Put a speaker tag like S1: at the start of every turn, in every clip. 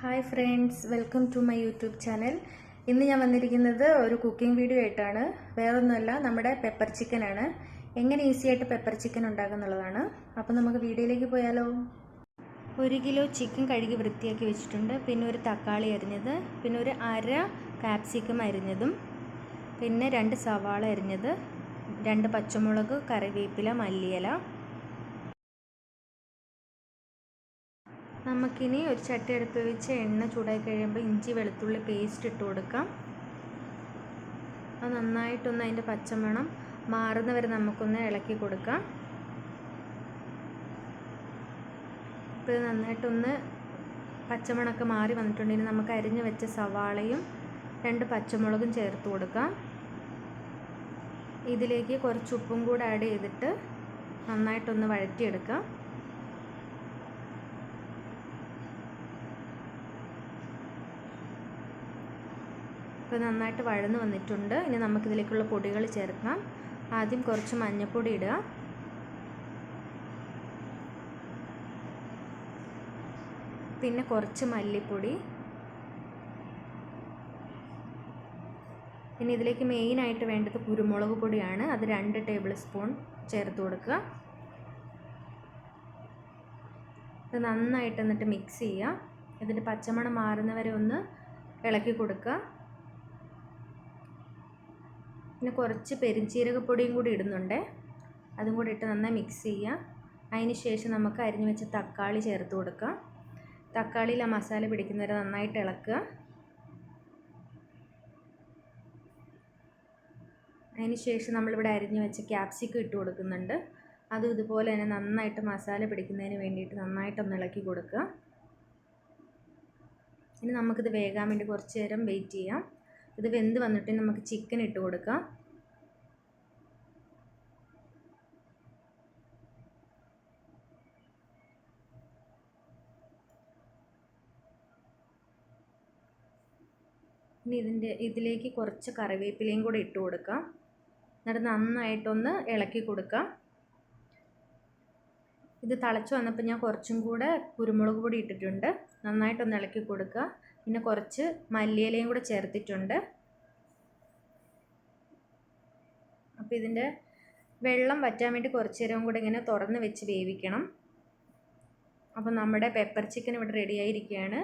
S1: Hi friends welcome to my YouTube channel ഇന്ന് ഞാൻ വന്നിരിക്കുന്നത് ഒരു കുക്കിംഗ് വീഡിയോ ആയിട്ടാണ്. വേറൊന്നുമല്ല നമ്മുടെ പെപ്പർ ചിക്കനാണ് എങ്ങനെ ഈസി ആയിട്ട് പെപ്പർ ചിക്കൻ ഉണ്ടാക്കുന്നുള്ളതാണ് അപ്പോൾ നമുക്ക് വീഡിയോയിലേക്ക് പോയാലോ? ഒരു കിലോ ചിക്കൻ കഴുകി വൃത്തിയാക്കി വെച്ചിട്ടുണ്ട്. പിന്നെ ഒരു തക്കാളി അരിഞ്ഞത് പിന്നെ ഒരു അര കാപ്സിക്കം അരിഞ്ഞതും പിന്നെ രണ്ട് സവാള അരിഞ്ഞത് രണ്ട് പച്ചമുളക് കറിവേപ്പില മല്ലിയില നമുക്കിനി ഒരു ചട്ടി എടുത്ത് വെച്ച് എണ്ണ ചൂടായി കഴിയുമ്പോൾ ഇഞ്ചി വെളുത്തുള്ളി പേസ്റ്റ് ഇട്ട് കൊടുക്കാം. അത് നന്നായിട്ടൊന്ന് അതിന്റെ പച്ചമണം മാറുന്നവരെ നമുക്കൊന്ന് ഇളക്കി കൊടുക്കാം. ഇത് നന്നായിട്ടൊന്ന് പച്ചമണമൊക്കെ മാറി വന്നിട്ടുണ്ടെങ്കിൽ നമുക്ക് അരിഞ്ഞു വെച്ച സവാളയും രണ്ട് പച്ചമുളകും ചേർത്ത് കൊടുക്കാം. ഇതിലേക്ക് കുറച്ച് ഉപ്പും കൂടെ ആഡ് ചെയ്തിട്ട് നന്നായിട്ടൊന്ന് വഴറ്റിയെടുക്കാം. ഇപ്പോൾ നന്നായിട്ട് വഴന്ന് വന്നിട്ടുണ്ട്. ഇനി നമുക്കിതിലേക്കുള്ള പൊടികൾ ചേർക്കാം. ആദ്യം കുറച്ച് മഞ്ഞൾപ്പൊടി ഇടുക. പിന്നെ കുറച്ച് മല്ലിപ്പൊടി. ഇനി ഇതിലേക്ക് മെയിനായിട്ട് വേണ്ടത് കുരുമുളക് പൊടിയാണ്. അത് രണ്ട് ടേബിൾ സ്പൂൺ ചേർത്ത് കൊടുക്കുക. ഇത് നന്നായിട്ട് എന്നിട്ട് മിക്സ് ചെയ്യുക. ഇതിന്റെ പച്ചമണം മാറുന്നവരെ ഒന്ന് ഇളക്കി കൊടുക്കുക. പിന്നെ കുറച്ച് പെരിഞ്ചീരകപ്പൊടിയും കൂടി ഇടുന്നുണ്ട്. അതും കൂടി ഇട്ട് നന്നായി മിക്സ് ചെയ്യുക അതിന് ശേഷം നമുക്ക് അരിഞ്ഞു വെച്ച തക്കാളി ചേർത്ത് കൊടുക്കാം. തക്കാളിയിൽ ആ മസാല പിടിക്കുന്നവരെ നന്നായിട്ട് ഇളക്കുക. അതിന് ശേഷം നമ്മളിവിടെ അരിഞ്ഞു വെച്ച ക്യാപ്സിക്കം ഇട്ട് കൊടുക്കുന്നുണ്ട്. അതും ഇതുപോലെ തന്നെ നന്നായിട്ട് മസാല പിടിക്കുന്നതിന് വേണ്ടിയിട്ട് നന്നായിട്ടൊന്ന് ഇളക്കി കൊടുക്കുക. ഇനി നമുക്കിത് വേകാൻ വേണ്ടി കുറച്ച് നേരം വെയിറ്റ് ചെയ്യാം. ഇത് വെന്ത് വന്നിട്ട് നമുക്ക് ചിക്കൻ ഇട്ട് കൊടുക്കാം. ഇനി ഇതിന്റെ ഇതിലേക്ക് കുറച്ച് കറിവേപ്പിലയും കൂടെ ഇട്ട് കൊടുക്കാം. എന്നിട്ട് നന്നായിട്ടൊന്ന് ഇളക്കി കൊടുക്കാം. ഇത് തിളച്ച് വന്നപ്പോൾ ഞാൻ കുറച്ചും കൂടെ കുരുമുളക് പൊടി ഇട്ടിട്ടുണ്ട്. നന്നായിട്ടൊന്ന് ഇളക്കി കൊടുക്കുക. പിന്നെ കുറച്ച് മല്ലിയിലയും കൂടെ ചേർത്തിട്ടുണ്ട്. അപ്പോൾ ഇതിന്റെ വെള്ളം വറ്റാൻ വേണ്ടി കുറച്ച് നേരം കൂടെ ഇങ്ങനെ തുറന്ന് വെച്ച് വേവിക്കണം. അപ്പോൾ നമ്മുടെ പെപ്പർ ചിക്കൻ ഇവിടെ റെഡി ആയിരിക്കുകയാണ്.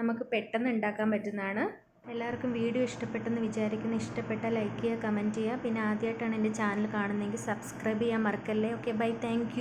S1: നമുക്ക് പെട്ടെന്ന് ഉണ്ടാക്കാൻ പറ്റുന്നതാണ്. എല്ലാവർക്കും വീഡിയോ ഇഷ്ടപ്പെട്ടെന്ന് വിചാരിക്കുന്നു. ഇഷ്ടപ്പെട്ടാൽ ലൈക്ക് ചെയ്യുക കമന്റ് ചെയ്യുക. പിന്നെ ആദ്യമായിട്ടാണ് എന്റെ ചാനൽ കാണുന്നതെങ്കിൽ സബ്സ്ക്രൈബ് ചെയ്യാൻ മറക്കല്ലേ. Okay bye thank